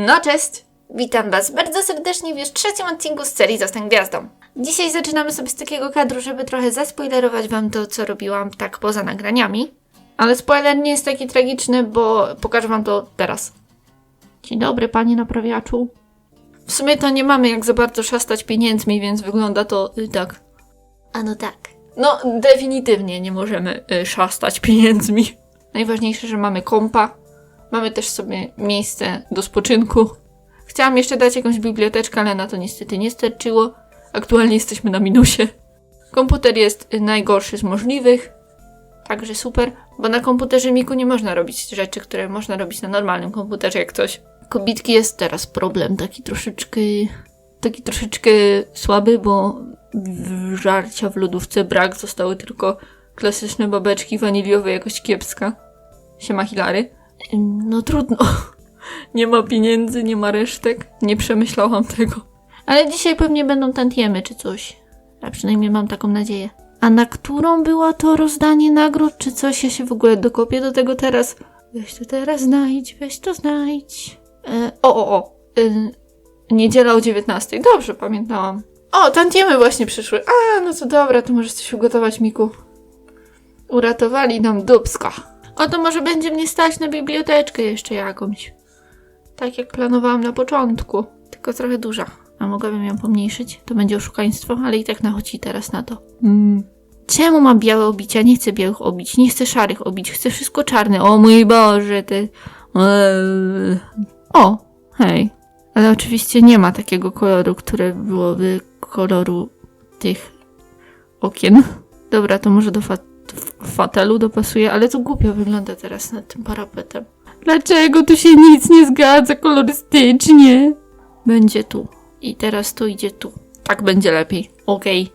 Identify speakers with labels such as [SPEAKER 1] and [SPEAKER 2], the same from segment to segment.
[SPEAKER 1] No cześć! Witam Was bardzo serdecznie w już trzecim odcinku z serii Zostań Gwiazdą. Dzisiaj zaczynamy sobie z takiego kadru, żeby trochę zaspoilerować Wam to, co robiłam tak poza nagraniami. Ale spoiler nie jest taki tragiczny, bo pokażę Wam to teraz. Dzień dobry, Panie naprawiaczu. W sumie to nie mamy jak za bardzo szastać pieniędzmi, więc wygląda to y, tak. A no tak. No, definitywnie nie możemy y, szastać pieniędzmi. Najważniejsze, że mamy kompa. Mamy też sobie miejsce do spoczynku. Chciałam jeszcze dać jakąś biblioteczkę, ale na to niestety nie starczyło. Aktualnie jesteśmy na minusie. Komputer jest najgorszy z możliwych. Także super, bo na komputerze Miku nie można robić rzeczy, które można robić na normalnym komputerze, jak coś. Kobitki jest teraz problem, taki troszeczkę, taki troszeczkę słaby, bo żarcia w lodówce brak, zostały tylko klasyczne babeczki waniliowe, jakoś kiepska. Siema Hilary. No trudno. Nie ma pieniędzy, nie ma resztek. Nie przemyślałam tego. Ale dzisiaj pewnie będą tantiemy czy coś. A przynajmniej mam taką nadzieję. A na którą było to rozdanie nagród, czy coś? Ja się w ogóle dokopię do tego teraz. Weź to teraz znajdź, weź to znajdź. E, o, o, o. Y, niedziela o 19. Dobrze, pamiętałam. O, tantiemy właśnie przyszły. A, no to dobra, to możesz coś ugotować, Miku. Uratowali nam dubska. O, to może będzie mnie stać na biblioteczkę jeszcze jakąś. Tak jak planowałam na początku. Tylko trochę duża. A mogłabym ją pomniejszyć? To będzie oszukaństwo, ale i tak nachodzi teraz na to. Mm. Czemu mam białe obicia? Nie chcę białych obić. Nie chcę szarych obić. Chcę wszystko czarne. O mój Boże, te... Eee. O, hej. Ale oczywiście nie ma takiego koloru, które byłoby koloru tych okien. Dobra, to może do fat fatelu dopasuje, ale to głupio wygląda teraz nad tym parapetem. Dlaczego tu się nic nie zgadza kolorystycznie? Będzie tu. I teraz to idzie tu. Tak będzie lepiej. Okej.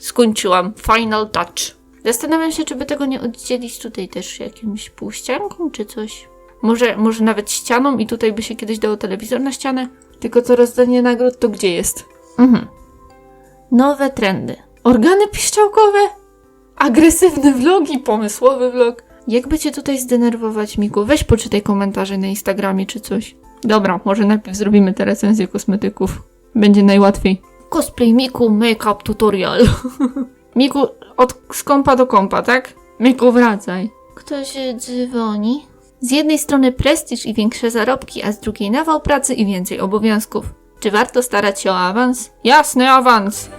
[SPEAKER 1] Skończyłam. Final touch. Zastanawiam się, czy by tego nie oddzielić tutaj też jakimś półścianką, czy coś. Może, może nawet ścianą i tutaj by się kiedyś dało telewizor na ścianę? Tylko to rozdanie nagród to gdzie jest? Mhm. Nowe trendy. Organy piszczałkowe? Agresywne vlogi, pomysłowy vlog. Jakby cię tutaj zdenerwować, Miku? Weź poczytaj komentarze na Instagramie czy coś. Dobra, może najpierw zrobimy te recenzje kosmetyków. Będzie najłatwiej. Cosplay Miku Makeup Tutorial. Miku, od z kąpa do kąpa, tak? Miku, wracaj. Ktoś dzwoni? Z jednej strony prestiż i większe zarobki, a z drugiej nawał pracy i więcej obowiązków. Czy warto starać się o awans? Jasny awans!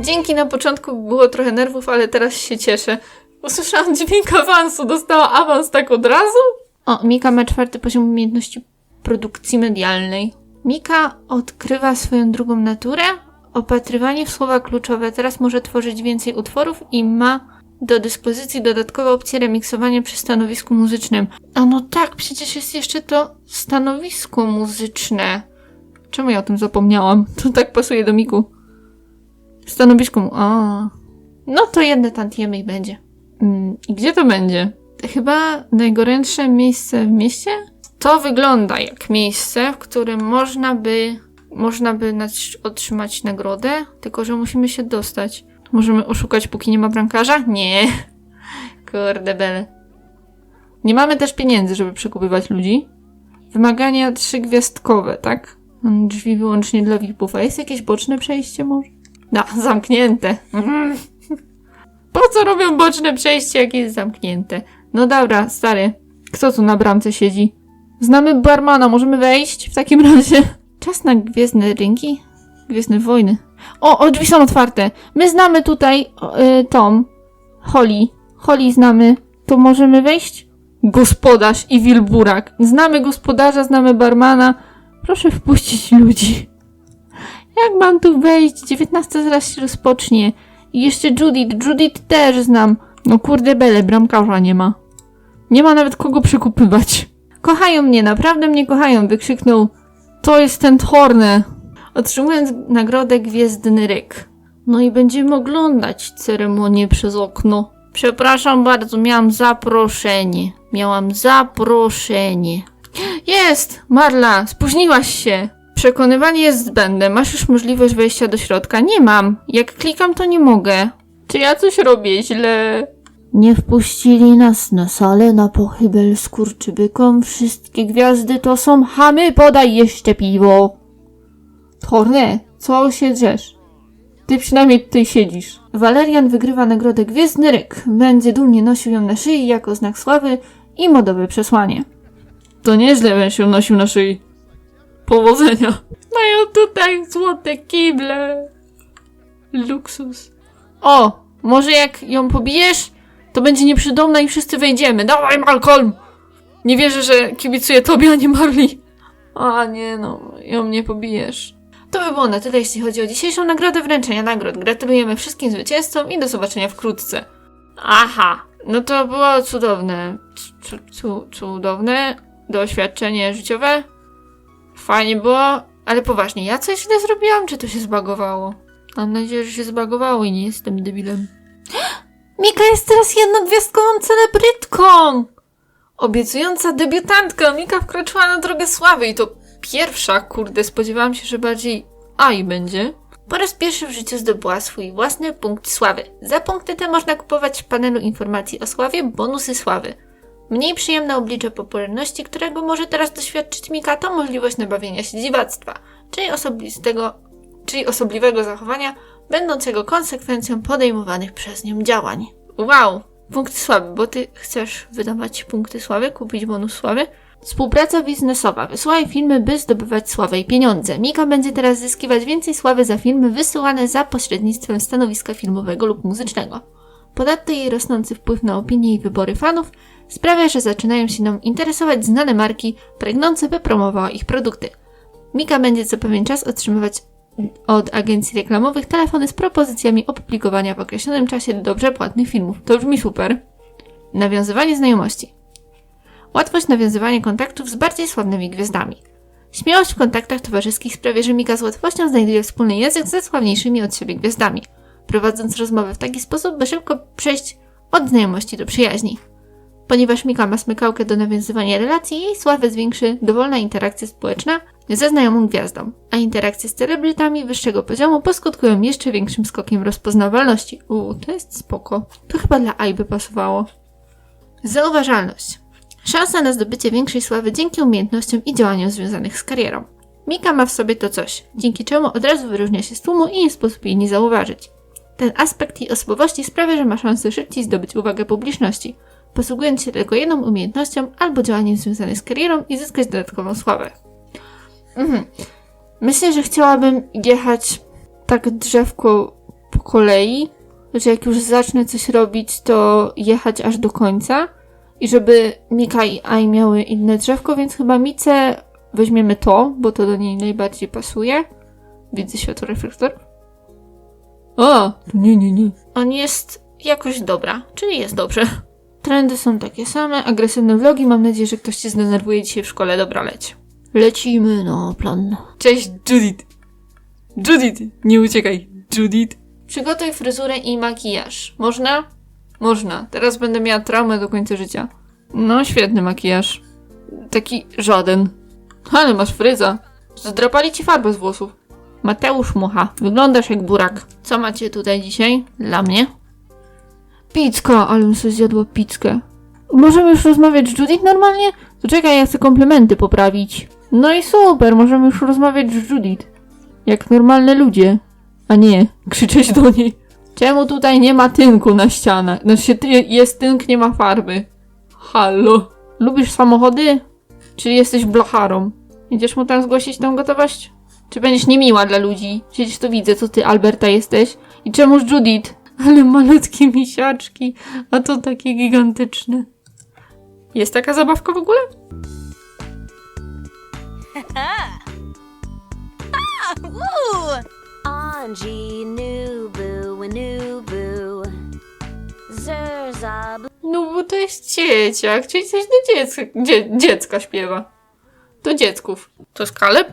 [SPEAKER 1] Dzięki na początku było trochę nerwów, ale teraz się cieszę. Usłyszałam dźwięk awansu, dostała awans tak od razu? O, Mika ma czwarty poziom umiejętności produkcji medialnej. Mika odkrywa swoją drugą naturę, opatrywanie w słowa kluczowe. Teraz może tworzyć więcej utworów i ma do dyspozycji dodatkowe opcje remiksowania przy stanowisku muzycznym. A no tak, przecież jest jeszcze to stanowisko muzyczne. Czemu ja o tym zapomniałam? To tak pasuje do Miku. Stanowisko mu... A. No to jedne tantiemy i będzie. Mm, I gdzie to będzie? Chyba najgorętsze miejsce w mieście? To wygląda jak miejsce, w którym można by, można by otrzymać nagrodę, tylko że musimy się dostać. Możemy oszukać, póki nie ma brankarza? Nie. Kurde bele. Nie mamy też pieniędzy, żeby przekupywać ludzi. Wymagania trzygwiazdkowe, tak? Drzwi wyłącznie dla VIP-ów. A jest jakieś boczne przejście może? No, zamknięte. Po co robią boczne przejście, jak jest zamknięte? No dobra, stary. Kto tu na bramce siedzi? Znamy barmana, możemy wejść w takim razie? Czas na gwiezdne rynki? Gwiezdne wojny. O, o, drzwi są otwarte. My znamy tutaj y, Tom. Holly. Holly znamy. To możemy wejść? Gospodarz i wilburak. Znamy gospodarza, znamy barmana. Proszę wpuścić ludzi. Jak mam tu wejść? 19 zaraz się rozpocznie. I jeszcze Judith. Judith też znam. No kurde bele, bramkarza nie ma. Nie ma nawet kogo przekupywać. Kochają mnie, naprawdę mnie kochają, wykrzyknął. To jest ten Thorne. Otrzymując nagrodę Gwiezdny Ryk. No i będziemy oglądać ceremonię przez okno. Przepraszam bardzo, miałam zaproszenie. Miałam zaproszenie. Jest! Marla, spóźniłaś się. Przekonywanie jest zbędne. Masz już możliwość wejścia do środka? Nie mam. Jak klikam, to nie mogę. Czy ja coś robię źle? Nie wpuścili nas na salę na pochybel skurczybykom. Wszystkie gwiazdy to są chamy, podaj jeszcze piwo. Torne, co się drzesz? Ty przynajmniej tutaj siedzisz. Walerian wygrywa nagrodę Gwiezdny Ryk. Będzie dumnie nosił ją na szyi jako znak sławy i modowe przesłanie. To nieźle będziesz ją nosił na szyi. Powodzenia. Mają tutaj złote kible. Luksus. O, może jak ją pobijesz, to będzie nieprzydomna i wszyscy wejdziemy. Dawaj, Malcolm! Nie wierzę, że kibicuję tobie, a nie Marley. A nie no, ją nie pobijesz. To by było na tyle, jeśli chodzi o dzisiejszą nagrodę wręczenia nagród. Gratulujemy wszystkim zwycięzcom i do zobaczenia wkrótce. Aha, no to było cudowne. Cu, cu, cudowne doświadczenie życiowe. Fajnie było, ale poważnie, ja coś źle zrobiłam, czy to się zbagowało? Mam nadzieję, że się zbagowało i nie jestem debilem. Mika jest teraz jednogwiazdkową celebrytką! Obiecująca debiutantka, Mika wkroczyła na drogę sławy i to pierwsza, kurde, spodziewałam się, że bardziej Ai będzie. Po raz pierwszy w życiu zdobyła swój własny punkt sławy. Za punkty te można kupować w panelu informacji o sławie bonusy sławy. Mniej przyjemne oblicze popularności, którego może teraz doświadczyć Mika, to możliwość nabawienia się dziwactwa, czyli osobistego, czyli osobliwego zachowania, będącego konsekwencją podejmowanych przez nią działań. Wow! Punkty sławy, bo ty chcesz wydawać punkty sławy, kupić bonus sławy? Współpraca biznesowa. Wysyłaj filmy, by zdobywać sławę i pieniądze. Mika będzie teraz zyskiwać więcej sławy za filmy wysyłane za pośrednictwem stanowiska filmowego lub muzycznego. Ponadto jej rosnący wpływ na opinie i wybory fanów sprawia, że zaczynają się nam interesować znane marki, pragnące by promowała ich produkty. Mika będzie co pewien czas otrzymywać od agencji reklamowych telefony z propozycjami opublikowania w określonym czasie dobrze płatnych filmów. To brzmi super. Nawiązywanie znajomości. Łatwość nawiązywania kontaktów z bardziej sławnymi gwiazdami. Śmiałość w kontaktach towarzyskich sprawia, że Mika z łatwością znajduje wspólny język ze sławniejszymi od siebie gwiazdami, prowadząc rozmowę w taki sposób, by szybko przejść od znajomości do przyjaźni. Ponieważ Mika ma smykałkę do nawiązywania relacji, jej sławę zwiększy dowolna interakcja społeczna ze znajomą gwiazdą, a interakcje z celebrytami wyższego poziomu poskutkują jeszcze większym skokiem rozpoznawalności. Uuu, to jest spoko. To chyba dla Ai by pasowało. Zauważalność. Szansa na zdobycie większej sławy dzięki umiejętnościom i działaniom związanych z karierą. Mika ma w sobie to coś, dzięki czemu od razu wyróżnia się z tłumu i nie sposób jej nie zauważyć. Ten aspekt jej osobowości sprawia, że ma szansę szybciej zdobyć uwagę publiczności, posługując się tylko jedną umiejętnością albo działaniem związanym z karierą i zyskać dodatkową sławę. Mhm. Myślę, że chciałabym jechać tak drzewko po kolei, że jak już zacznę coś robić, to jechać aż do końca i żeby Mika i Ai miały inne drzewko, więc chyba Mice weźmiemy to, bo to do niej najbardziej pasuje. Widzę światłoreflektor. A, nie, nie, nie. On jest jakoś dobra, czyli jest dobrze. Trendy są takie same, agresywne vlogi, mam nadzieję, że ktoś cię zdenerwuje dzisiaj w szkole, dobra leć. Lecimy na plan. Cześć Judith. Judith, nie uciekaj. Judith. Przygotuj fryzurę i makijaż. Można? Można. Teraz będę miała traumę do końca życia. No, świetny makijaż. Taki żaden. Ale masz fryza. Zdrapali ci farbę z włosów. Mateusz Mucha, wyglądasz jak burak. Co macie tutaj dzisiaj? Dla mnie? Picka, ale bym sobie zjadła pizzkę. Możemy już rozmawiać z Judith normalnie? To czekaj, ja chcę komplementy poprawić. No i super, możemy już rozmawiać z Judith. Jak normalne ludzie. A nie, krzyczeć do niej. Czemu tutaj nie ma tynku na ścianach? Znaczy jest tynk, nie ma farby. Hallo. Lubisz samochody? Czy jesteś blacharą? Idziesz mu tam zgłosić tą gotowość? Czy będziesz niemiła dla ludzi? Przecież to widzę, co ty, Alberta, jesteś. I czemuż Judith? Ale malutkie misiaczki, a to takie gigantyczne. Jest taka zabawka w ogóle?
[SPEAKER 2] Nubu, Nubu.
[SPEAKER 1] No bo to jest dzieciak, czyli coś do dziecka, dzie, dziecka śpiewa. Do dziecków. To jest Kaleb?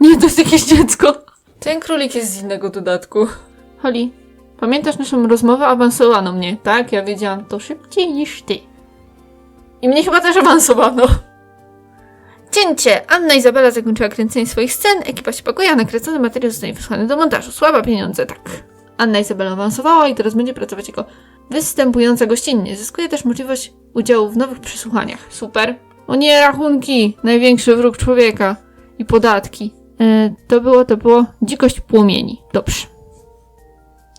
[SPEAKER 1] Nie, to jest jakieś dziecko. Ten królik jest z innego dodatku. Holly, pamiętasz naszą rozmowę? Awansowano mnie, tak? Ja wiedziałam to szybciej niż ty. I mnie chyba też awansowano. Cięcie! Anna Izabela zakończyła kręcenie swoich scen, ekipa się pakuje, a nakręcony materiał zostanie wysłany do montażu. Słaba pieniądze, tak. Anna Izabela awansowała i teraz będzie pracować jako występująca gościnnie. Zyskuje też możliwość udziału w nowych przesłuchaniach. Super. O nie, rachunki! Największy wróg człowieka. I podatki. E, to było, to było dzikość płomieni. Dobrze.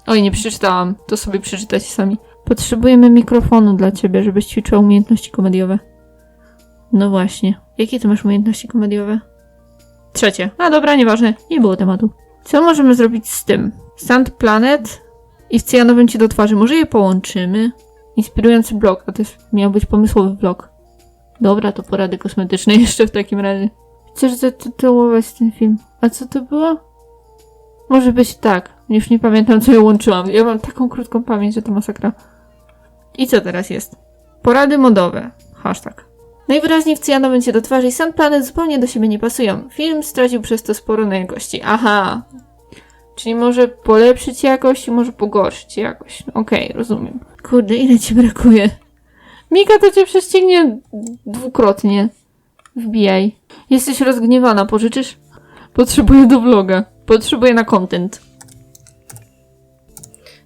[SPEAKER 1] Oj, nie przeczytałam. To sobie przeczytać sami. Potrzebujemy mikrofonu dla ciebie, żebyś ćwiczyła umiejętności komediowe. No właśnie. Jakie ty masz umiejętności komediowe? Trzecie. A dobra, nieważne. Nie było tematu. Co możemy zrobić z tym? Sand Planet i w cyjanowym ci do twarzy. Może je połączymy? Inspirujący blok. A to jest, miał być pomysłowy blok. Dobra, to porady kosmetyczne jeszcze w takim razie. Chcesz zatytułować ten film. A co to było? Może być tak. Już nie pamiętam, co ja łączyłam. Ja mam taką krótką pamięć, że to masakra. I co teraz jest? Porady modowe. Hashtag. Najwyraźniej w cyjanowym cię do twarzy i Sun Planet zupełnie do siebie nie pasują. Film stracił przez to sporo na jakości. Aha. Czyli może polepszyć jakość i może pogorszyć jakość. Okej, rozumiem. Kurde, ile ci brakuje? Mika to cię prześcignie dwukrotnie. Wbijaj. Jesteś rozgniewana, pożyczysz? Potrzebuję do vloga. Potrzebuję na content.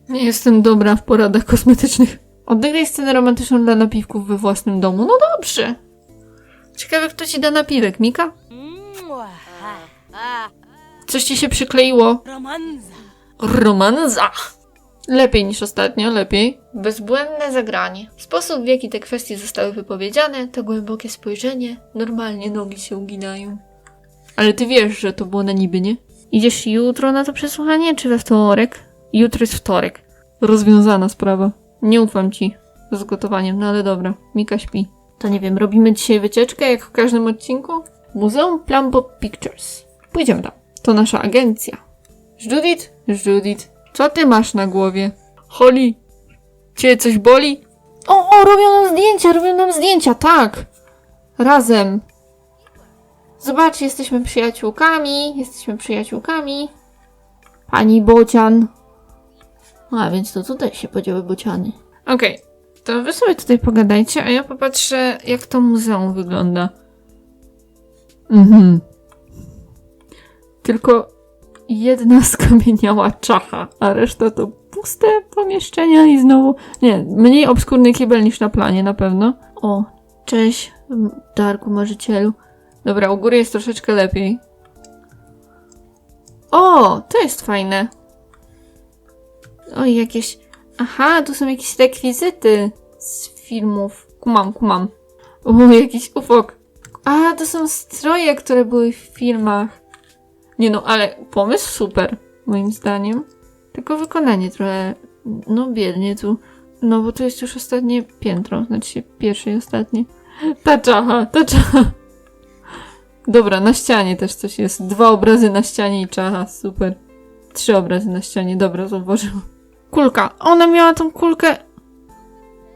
[SPEAKER 1] Nie jestem dobra w poradach kosmetycznych. Odegraj scenę romantyczną dla napiwków we własnym domu. No dobrze. Ciekawe, kto ci da napiwek, Mika? Coś ci się przykleiło.
[SPEAKER 3] Romanza.
[SPEAKER 1] Romanza. Lepiej niż ostatnio, lepiej. Bezbłędne zagranie. Sposób, w jaki te kwestie zostały wypowiedziane, to głębokie spojrzenie. Normalnie nogi się uginają. Ale ty wiesz, że to było na niby, nie? Idziesz jutro na to przesłuchanie, czy we wtorek? Jutro jest wtorek. Rozwiązana sprawa. Nie ufam ci z gotowaniem, no ale dobra. Mika śpi. To nie wiem, robimy dzisiaj wycieczkę, jak w każdym odcinku? Muzeum Plambo Pictures. Pójdziemy tam. To nasza agencja. Judith? Judith, co ty masz na głowie? Holly, cię coś boli? O, o, robią nam zdjęcia, robią nam zdjęcia, tak. Razem. Zobacz, jesteśmy przyjaciółkami, jesteśmy przyjaciółkami. Pani Bocian. A, więc to tutaj się podziały bociany. Okej, to wy sobie tutaj pogadajcie, a ja popatrzę, jak to muzeum wygląda. Mhm. Tylko jedna skamieniała czacha, a reszta to puste pomieszczenia i znowu... Nie, mniej obskurny kibel niż na planie na pewno. O, cześć, Darku Marzycielu. Dobra, u góry jest troszeczkę lepiej. O, to jest fajne. Oj, jakieś... Aha, tu są jakieś rekwizyty z filmów. Kumam, kumam. O, jakiś ufok. A, to są stroje, które były w filmach. Nie no, ale pomysł super, moim zdaniem. Tylko wykonanie trochę, no biednie tu. No bo to jest już ostatnie piętro, znaczy pierwsze i ostatnie. Ta czacha, ta czacha. Dobra, na ścianie też coś jest. Dwa obrazy na ścianie i czacha, super. Trzy obrazy na ścianie, dobra, zauważyłam. Kulka, ona miała tą kulkę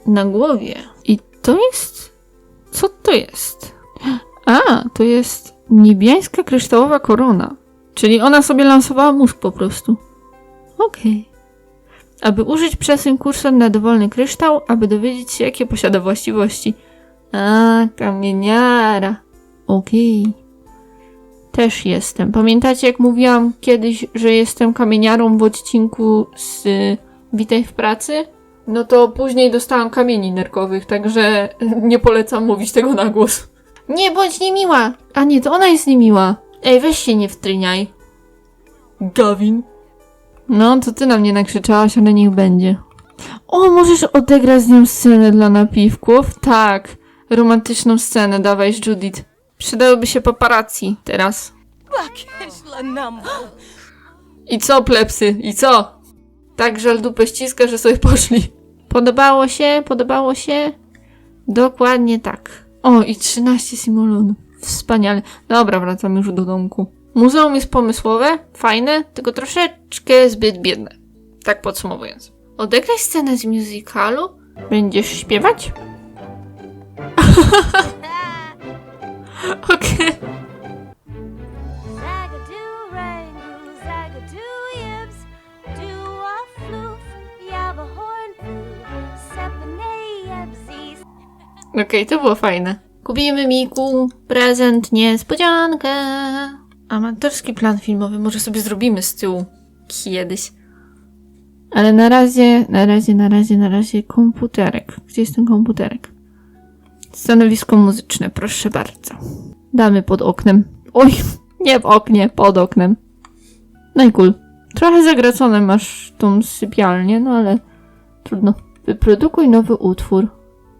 [SPEAKER 1] na głowie. I to jest... Co to jest? A, to jest niebiańska kryształowa korona. Czyli ona sobie lansowała mózg po prostu. Okej. Aby użyć przesuń kursor na dowolny kryształ, aby dowiedzieć się, jakie posiada właściwości. A, kamieniara. Okej. Też jestem. Pamiętacie, jak mówiłam kiedyś, że jestem kamieniarą w odcinku z Witaj w pracy? No to później dostałam kamieni nerkowych, także nie polecam mówić tego na głos. Nie bądź niemiła! A nie, to ona jest niemiła. Ej, weź się nie wtryniaj. Gawin. No, to ty na mnie nakrzyczałaś, ale niech będzie. O, możesz odegrać z nią scenę dla napiwków? Tak. Romantyczną scenę, dawaj, Judith. Przydałyby się paparazzi teraz. I co, plepsy? I co? Tak żal dupę ściska, że sobie poszli. Podobało się? Podobało się? Dokładnie tak. O, i 13 simulonów. Wspaniale. Dobra, wracam już do domku. Muzeum jest pomysłowe, fajne, tylko troszeczkę zbyt biedne. Tak podsumowując. Odegraj scenę z musicalu? Będziesz śpiewać? Okej.
[SPEAKER 2] Zagadoo,
[SPEAKER 1] Okej, to było fajne. Kupimy Miku prezent, niespodziankę. Amatorski plan filmowy może sobie zrobimy z tyłu. Kiedyś. Ale na razie, na razie, na razie, na razie komputerek. Gdzie jest ten komputerek? Stanowisko muzyczne, proszę bardzo. Damy pod oknem. Oj, nie w oknie, pod oknem. No i cool. Trochę zagracone masz tą sypialnię, no ale trudno. Wyprodukuj nowy utwór.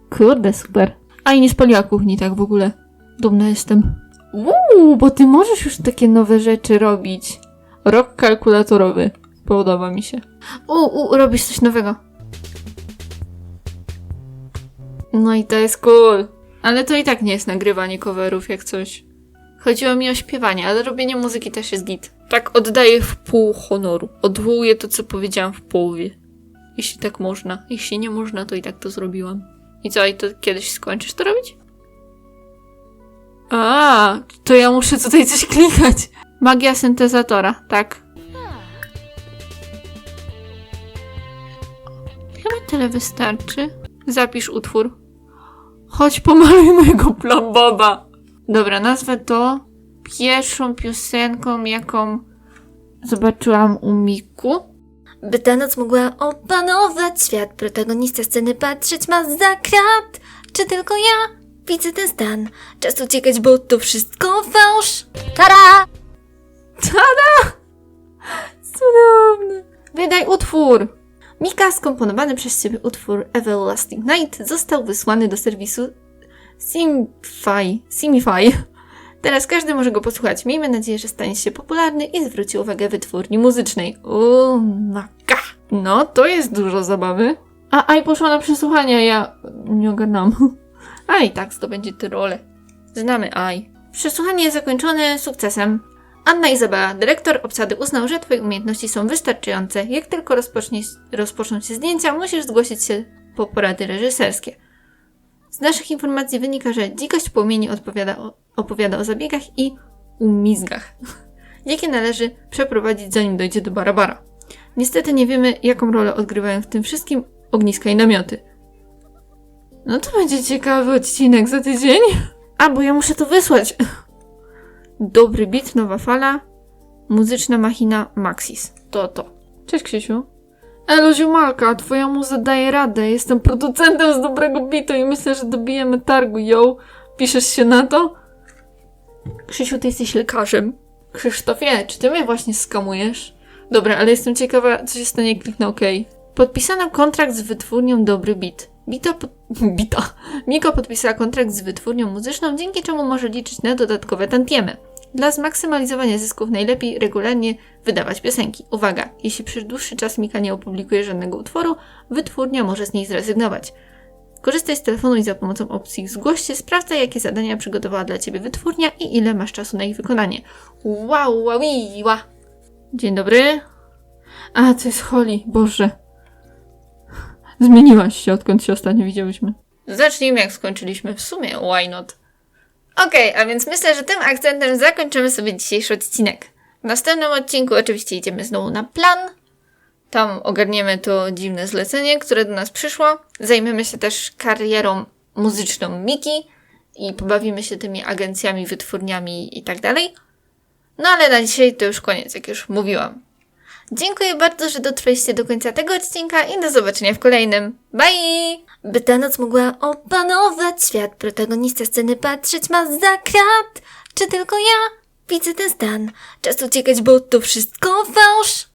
[SPEAKER 1] Kurde, super. A i nie spaliła kuchni tak w ogóle. Dumna jestem. Uuu, bo ty możesz już takie nowe rzeczy robić. Rok kalkulatorowy. Podoba mi się. Uuu, robisz coś nowego. No i to jest cool. Ale to i tak nie jest nagrywanie coverów jak coś. Chodziło mi o śpiewanie, ale robienie muzyki też jest git. Tak oddaję w pół honoru. Odwołuję to, co powiedziałam w połowie. Jeśli tak można. Jeśli nie można, to i tak to zrobiłam. I co, i to kiedyś skończysz to robić? A, to ja muszę tutaj coś klikać. Magia syntezatora, tak. Chyba tyle wystarczy. Zapisz utwór. Chodź pomaluj mojego plomboba. Dobra, nazwę to pierwszą piosenką, jaką zobaczyłam u Miku.
[SPEAKER 2] By ta noc mogła opanować świat, protagonista sceny patrzeć ma za krat. Czy tylko ja widzę ten stan? Czas uciekać, bo to wszystko fałsz. Tara!
[SPEAKER 1] Cudowny. Wydaj utwór. Mika, skomponowany przez ciebie utwór Everlasting Night został wysłany do serwisu Simfy. Simify. Teraz każdy może go posłuchać. Miejmy nadzieję, że stanie się popularny i zwróci uwagę wytwórni muzycznej. Uuu, maka. No, to jest dużo zabawy. A Aj poszła na przesłuchanie, ja nie ogarnam. A i tak zdobędzie tę rolę. Znamy Aj. Przesłuchanie jest zakończone sukcesem. Anna Izabela, dyrektor obsady, uznał, że Twoje umiejętności są wystarczające. Jak tylko rozpocznie, rozpoczną się zdjęcia, musisz zgłosić się po porady reżyserskie. Z naszych informacji wynika, że dzikość płomieni odpowiada o, opowiada o zabiegach i umizgach, jakie należy przeprowadzić zanim dojdzie do Barabara. Niestety nie wiemy, jaką rolę odgrywają w tym wszystkim ogniska i namioty. No to będzie ciekawy odcinek za tydzień. A, bo ja muszę to wysłać. Dobry bit, nowa fala. Muzyczna machina Maxis. To to. Cześć Krzysiu. Elo Ziumalka, twoja muza daje radę. Jestem producentem z dobrego bitu i myślę, że dobijemy targu, yo. Piszesz się na to? Krzysiu, ty jesteś lekarzem. Krzysztofie, czy ty mnie właśnie skamujesz? Dobra, ale jestem ciekawa, co się stanie, jak kliknę OK. Podpisano kontrakt z wytwórnią Dobry Bit. Bita, pod... Bita. Miko podpisała kontrakt z wytwórnią muzyczną, dzięki czemu może liczyć na dodatkowe tantiemy. Dla zmaksymalizowania zysków najlepiej regularnie wydawać piosenki. Uwaga, jeśli przez dłuższy czas Mika nie opublikuje żadnego utworu, wytwórnia może z niej zrezygnować. Korzystaj z telefonu i za pomocą opcji zgłoś się, sprawdzaj jakie zadania przygotowała dla Ciebie wytwórnia i ile masz czasu na ich wykonanie. Wow, wow. Dzień dobry. A, to jest Holly, Boże. Zmieniłaś się, odkąd się ostatnio widziałyśmy. Zacznijmy jak skończyliśmy. W sumie, why not? Okej, a więc myślę, że tym akcentem zakończymy sobie dzisiejszy odcinek. W następnym odcinku oczywiście idziemy znowu na plan. Tam ogarniemy to dziwne zlecenie, które do nas przyszło. Zajmiemy się też karierą muzyczną Miki i pobawimy się tymi agencjami, wytwórniami i tak dalej. No ale na dzisiaj to już koniec, jak już mówiłam. Dziękuję bardzo, że dotrwaliście do końca tego odcinka i do zobaczenia w kolejnym. Bye!
[SPEAKER 2] By ta noc mogła opanować świat, protagonista sceny patrzeć ma za krat. Czy tylko ja widzę ten stan? Czas uciekać, bo to wszystko fałsz.